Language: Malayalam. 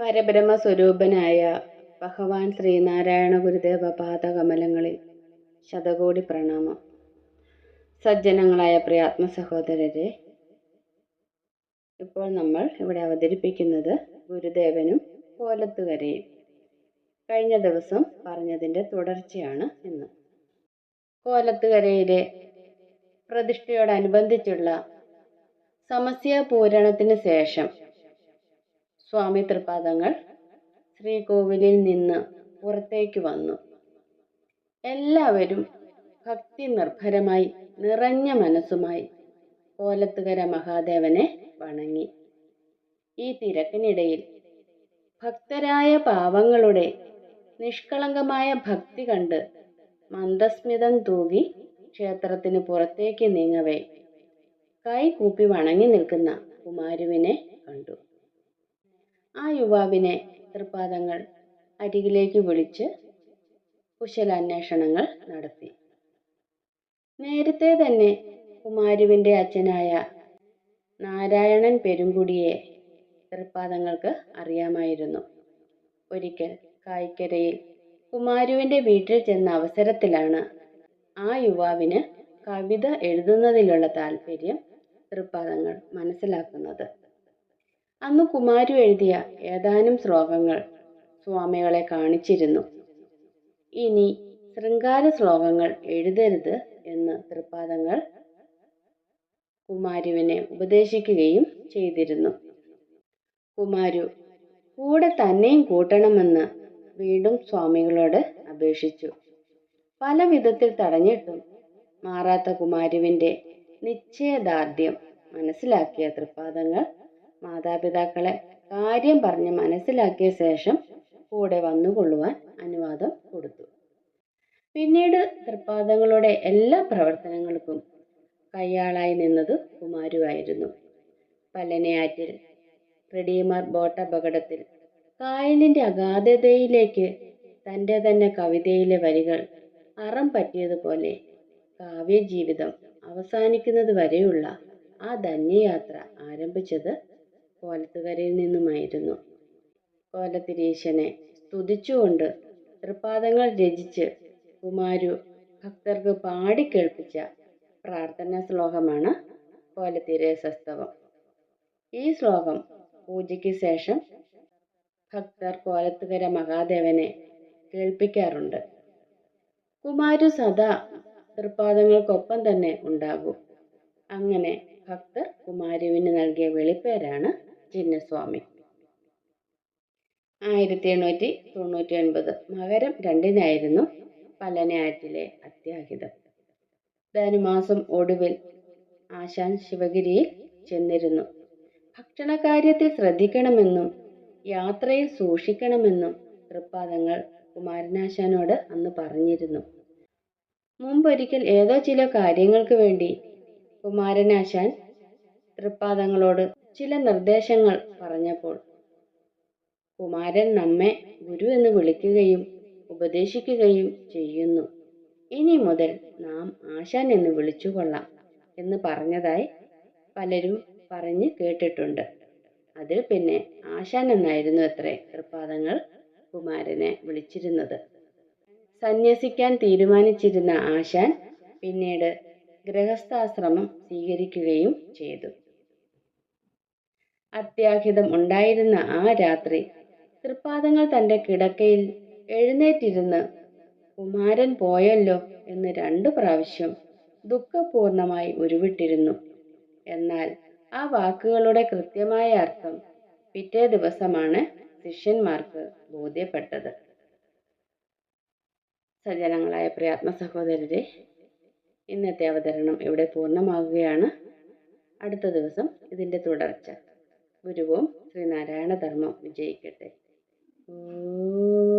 പരബ്രഹ്മസ്വരൂപനായ ഭഗവാൻ ശ്രീനാരായണ ഗുരുദേവ പാദകമലങ്ങളിൽ ശതകോടി പ്രണാമം. സജ്ജനങ്ങളായ പ്രിയാത്മ സഹോദരരെ ഇപ്പോൾ നമ്മൾ ഇവിടെ അവതരിപ്പിക്കുന്നത് ഗുരുദേവനും കോലത്തുകരയും. കഴിഞ്ഞ ദിവസം പറഞ്ഞതിന്റെ തുടർച്ചയാണ് ഇന്ന്. കോലത്തുകരയിലെ പ്രതിഷ്ഠയോടനുബന്ധിച്ചുള്ള സമസ്യ പൂരണത്തിന് ശേഷം സ്വാമി തൃപാദങ്ങൾ ശ്രീകോവിലിൽ നിന്ന് പുറത്തേക്ക് വന്നു. എല്ലാവരും ഭക്തി നിർഭരമായി നിറഞ്ഞ മനസ്സുമായി കോലത്തുകര മഹാദേവനെ വണങ്ങി. ഈ തിരക്കിനിടയിൽ ഭക്തരായ പാവങ്ങളുടെ നിഷ്കളങ്കമായ ഭക്തി കണ്ട് മന്ദസ്മിതം തൂകി ക്ഷേത്രത്തിന് പുറത്തേക്ക് നീങ്ങവേ. കൈ കൂപ്പി വണങ്ങി നിൽക്കുന്ന കുമാരുവിനെ കണ്ടു. ആ യുവാവിനെ തൃപ്പാദങ്ങൾ അരികിലേക്ക് വിളിച്ച് കുശലാന്വേഷണങ്ങൾ നടത്തി. നേരത്തെ തന്നെ കുമാരുവിന്റെ അച്ഛനായ നാരായണൻ പെരുങ്കുടിയെ തൃപ്പാദങ്ങൾക്ക് അറിയാമായിരുന്നു. ഒരിക്കൽ കായ്ക്കരയിൽ കുമാരുവിന്റെ വീട്ടിൽ ചെന്ന അവസരത്തിലാണ് ആ യുവാവിന് കവിത എഴുതുന്നതിലുള്ള താല്പര്യം തൃപ്പാദങ്ങൾ മനസ്സിലാക്കുന്നത്. അന്ന് കുമാരി എഴുതിയ ഏതാനും ശ്ലോകങ്ങൾ സ്വാമികളെ കാണിച്ചിരുന്നു. ഇനി ശൃംഗാര ശ്ലോകങ്ങൾ എഴുതരുത് എന്ന് തൃപ്പാദങ്ങൾ കുമാരുവിനെ ഉപദേശിക്കുകയും ചെയ്തിരുന്നു. കുമാരു കൂടെ തന്നെയും കൂട്ടണമെന്ന് വീണ്ടും സ്വാമികളോട് അപേക്ഷിച്ചു. പല വിധത്തിൽ തടഞ്ഞിട്ടും മാറാത്ത കുമാരുവിന്റെ നിശ്ചയദാർഢ്യം മനസ്സിലാക്കിയ തൃപ്പാദങ്ങൾ മാതാപിതാക്കളെ കാര്യം പറഞ്ഞ് മനസ്സിലാക്കിയ ശേഷം കൂടെ വന്നുകൊള്ളുവാൻ അനുവാദം കൊടുത്തു. പിന്നീട് തൃപ്പാദങ്ങളുടെ എല്ലാ പ്രവർത്തനങ്ങൾക്കും കയ്യാളായി നിന്നത് കുമാരുവായിരുന്നു. പല്ലനയാറ്റിൽ റെഡീമർ ബോട്ട് അപകടത്തിൽ കായലിന്റെ അഗാധതയിലേക്ക് തന്റെ തന്നെ കവിതയിലെ വരികൾ അറം പറ്റിയതുപോലെ കാവ്യജീവിതം അവസാനിക്കുന്നത് വരെയുള്ള ആ ധന്യയാത്ര ആരംഭിച്ചത് കോലത്തുകരയിൽ നിന്നുമായിരുന്നു. കോലത്തിരീശനെ സ്തുതിച്ചുകൊണ്ട് തൃപ്പാദങ്ങൾ രചിച്ച് കുമാരു ഭക്തർക്ക് പാടിക്കേൾപ്പിച്ച പ്രാർത്ഥനാ ശ്ലോകമാണ് കോലത്തിരേസസ്തവം ഈ ശ്ലോകം പൂജയ്ക്ക് ശേഷം ഭക്തർ കോലത്തുകര മഹാദേവനെ കേൾപ്പിക്കാറുണ്ട്. കുമാരു സദാ തൃപ്പാദങ്ങൾക്കൊപ്പം തന്നെ ഉണ്ടാകും. അങ്ങനെ ഭക്തർ കുമാരുവിന് നൽകിയ വെളിപ്പേരാണ് ചിന്നസ്വാമി. ആയിരത്തി എണ്ണൂറ്റി തൊണ്ണൂറ്റി ഒൻപത് മകരം രണ്ടിനായിരുന്നു പലനാറ്റിലെ അത്യാഹിതം. ധനുമാസം ഒടുവിൽ ആശാൻ ശിവഗിരിയിൽ ചെന്നിരുന്നു. ഭക്ഷണകാര്യത്തിൽ ശ്രദ്ധിക്കണമെന്നും യാത്രയിൽ സൂക്ഷിക്കണമെന്നും തൃപ്പാദങ്ങൾ കുമാരനാശാനോട് അന്ന് പറഞ്ഞിരുന്നു. മുമ്പൊരിക്കൽ ഏതോ ചില കാര്യങ്ങൾക്ക് വേണ്ടി കുമാരനാശാൻ തൃപ്പാദങ്ങളോട് ചില നിർദ്ദേശങ്ങൾ പറഞ്ഞപ്പോൾ കുമാരൻ നമ്മെ ഗുരു എന്ന് വിളിക്കുകയും ഉപദേശിക്കുകയും ചെയ്യുന്നു. ഇനി മുതൽ നാം ആശാൻ എന്ന് വിളിച്ചുകൊള്ളാം എന്ന് പറഞ്ഞതായി പലരും പറഞ്ഞ് കേട്ടിട്ടുണ്ട്. അതിൽ പിന്നെ ആശാൻ എന്നായിരുന്നു അത്രേ തൃപ്പാദങ്ങൾ കുമാരനെ വിളിച്ചിരുന്നത്. സന്യസിക്കാൻ തീരുമാനിച്ചിരുന്ന ആശാൻ പിന്നീട് ഗൃഹസ്ഥാശ്രമം സ്വീകരിക്കുകയും ചെയ്തു. അത്യാഹിതം ഉണ്ടായിരുന്ന ആ രാത്രി തൃപ്പാദങ്ങൾ തന്റെ കിടക്കയിൽ എഴുന്നേറ്റിരുന്ന് കുമാരൻ പോയല്ലോ എന്ന് രണ്ടു പ്രാവശ്യം ദുഃഖപൂർണമായി ഉരുവിട്ടിരുന്നു. എന്നാൽ ആ വാക്കുകളുടെ കൃത്യമായ അർത്ഥം പിറ്റേ ദിവസമാണ് ശിഷ്യന്മാർക്ക് ബോധ്യപ്പെട്ടത്. സജ്ജനങ്ങളായ പ്രിയാത്മ സഹോദരരെ ഇന്നത്തെ അവതരണം ഇവിടെ പൂർണമാകുകയാണ് അടുത്ത ദിവസം ഇതിന്റെ തുടർച്ച. ഗുരുവും ശ്രീനാരായണ ധർമ്മം വിജയിക്കട്ടെ. ഓ